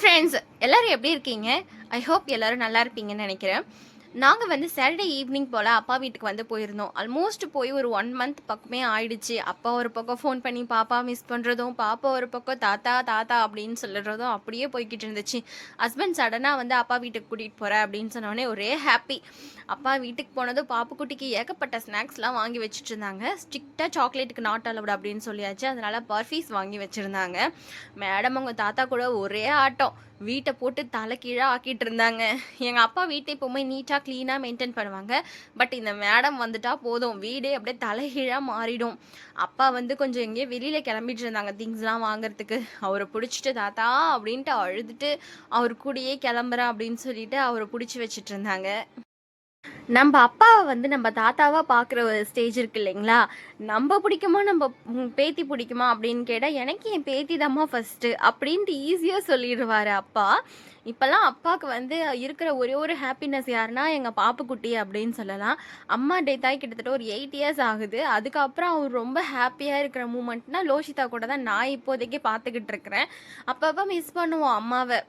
Friends எல்லோரும் எப்படி இருக்கீங்க? ஐ ஹோப் எல்லோரும் நல்லா இருப்பீங்கன்னு நினைக்கிறேன். நாங்கள் வந்து சாட்டர்டே ஈவினிங் போல் அப்பா வீட்டுக்கு வந்து போயிருந்தோம். ஆல்மோஸ்ட் போய் ஒரு ஒன் மந்த் பக்கமே ஆயிடுச்சு. அப்பா ஒரு பக்கம் ஃபோன் பண்ணி பாப்பா மிஸ் பண்ணுறதும் பாப்பா ஒரு பக்கம் தாத்தா தாத்தா அப்படின்னு சொல்லுறதும் அப்படியே போய்கிட்டு இருந்துச்சு. ஹஸ்பண்ட் சடனாக வந்து அப்பா வீட்டுக்கு கூட்டிகிட்டு போகிறேன் அப்படின்னு சொன்னோடனே ஒரே ஹாப்பி அப்பா வீட்டுக்கு போனதும் பாப்புக்குட்டிக்கு ஏகப்பட்ட ஸ்நாக்ஸ்லாம் வாங்கி வச்சுட்டு இருந்தாங்க. ஸ்ட்ரிக்டாக சாக்லேட்டுக்கு நாட் அலவுட் அப்படின்னு சொல்லியாச்சு. அதனால் பர்ஃபீஸ் வாங்கி வச்சுருந்தாங்க. மேடம் அவங்க தாத்தா கூட ஒரே ஆட்டம். வீட்டை போட்டு தலை கீழே ஆக்கிட்டு இருந்தாங்க. எங்கள் அப்பா வீட்டை எப்போவுமே நீட்டாக க்ளீனாக மெயின்டைன் பண்ணுவாங்க. பட் இந்த மேடம் வந்துட்டா போதும். வீடே அப்படியே தலைகீழாக மாறிடும். அப்பா வந்து கொஞ்சம் எங்கேயோ வெளியில் கிளம்பிட்டு இருந்தாங்க திங்ஸ்லாம் வாங்குறதுக்கு. அவரை பிடிச்சிட்டு தாத்தா அப்படின்ட்டு அழுதுட்டு அவர் கூடயே கிளம்புறேன் அப்படின்னு சொல்லிட்டு அவரை பிடிச்சி வச்சுட்டு இருந்தாங்க. நம்ம அப்பாவை வந்து நம்ம தாத்தாவாக பார்க்குற ஒரு ஸ்டேஜ் இருக்கு இல்லைங்களா? நம்ம பிடிக்குமா? நம்ம பேத்தி பிடிக்குமா? அப்படின்னு கேட்டால் எனக்கு என் பேத்தி தாம்மா ஃபஸ்ட்டு அப்படின்ட்டு ஈஸியாக சொல்லிடுவார் அப்பா. இப்போல்லாம் அப்பாவுக்கு வந்து இருக்கிற ஒரே ஒரு ஹாப்பினஸ் யாருன்னா எங்கள் பாப்புக்குட்டி அப்படின்னு சொல்லலாம். அம்மா டெத் ஆகி கிட்டத்தட்ட ஒரு எயிட் இயர்ஸ் ஆகுது. அதுக்கப்புறம் அவர் ரொம்ப ஹாப்பியாக இருக்கிற மூமெண்ட்னா லோஷிதா கூட தான் நான் இப்போதைக்கு பார்த்துக்கிட்டு இருக்கிறேன். அப்பப்போ மிஸ் பண்ணுவோம் அம்மாவை.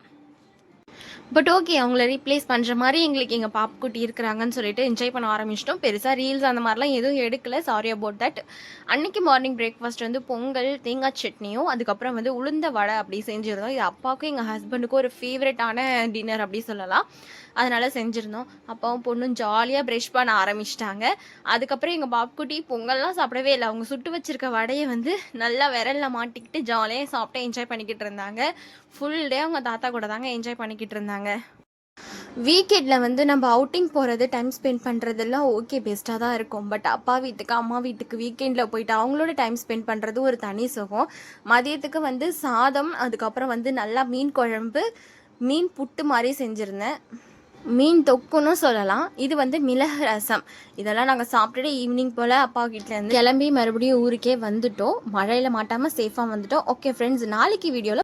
பட் ஓகே அவங்கள ரீப்ளேஸ் பண்ணுற மாதிரி எங்களுக்கு எங்கள் பாப்புக்குட்டி இருக்கிறாங்கன்னு சொல்லிட்டு என்ஜாய் பண்ண ஆரம்பிச்சிட்டோம். பெருசாக ரீல்ஸ் அந்த மாதிரிலாம் எதுவும் எடுக்கல. சாரி அபவுட் தட் அன்னைக்கு மார்னிங் பிரேக்ஃபாஸ்ட் வந்து பொங்கல் தேங்காய் சட்னியும் அதுக்கப்புறம் வந்து உளுந்த வடை அப்படி செஞ்சுருந்தோம். இது அப்பாவுக்கும் எங்கள் ஹஸ்பண்டுக்கும் ஒரு ஃபேவரட்டான டின்னர் அப்படி சொல்லலாம். அதனால செஞ்சுருந்தோம். அப்பாவும் பொண்ணும் ஜாலியாக ப்ரெஷ் பண்ண ஆரம்பிச்சிட்டாங்க. அதுக்கப்புறம் எங்கள் பாப்புக்குட்டி பொங்கல்லாம் சாப்பிடவே இல்லை. அவங்க சுட்டு வச்சிருக்க வடையை வந்து நல்லா விரலில் மாட்டிக்கிட்டு ஜாலியாக சாப்பிட்டு என்ஜாய் பண்ணிக்கிட்டு இருந்தாங்க. ஃபுல் டே அவங்க தாத்தா கூட தாங்க என்ஜாய் பண்ணிக்கிட்டு இருந்தாங்க. வீக்கெண்டில் வந்து நம்ம அவுட்டிங் போகிறது டைம் ஸ்பெண்ட் பண்ணுறதெல்லாம் ஓகே பெஸ்ட்டாக தான் இருக்கும். பட் அப்பா வீட்டுக்கு அம்மா வீட்டுக்கு வீக்கெண்டில் போயிட்டு அவங்களோட டைம் ஸ்பெண்ட் பண்ணுறது ஒரு தனி சுகம். மதியத்துக்கு வந்து சாதம் அதுக்கப்புறம் வந்து நல்லா மீன் குழம்பு மீன் புட்டு மாதிரி செஞ்சுருந்தேன். மீன் தொக்குன்னு சொல்லலாம். இது வந்து மிளகு ரசம். இதெல்லாம் நாங்கள் சாப்பிட்டுட்டு ஈவினிங் போல் அப்பா வீட்டிலேருந்து கிளம்பி மறுபடியும் ஊருக்கே வந்துட்டோம். மழையில் மாட்டாமல் சேஃபாக வந்துட்டோம். ஓகே ஃப்ரெண்ட்ஸ் நாளைக்கு வீடியோவில்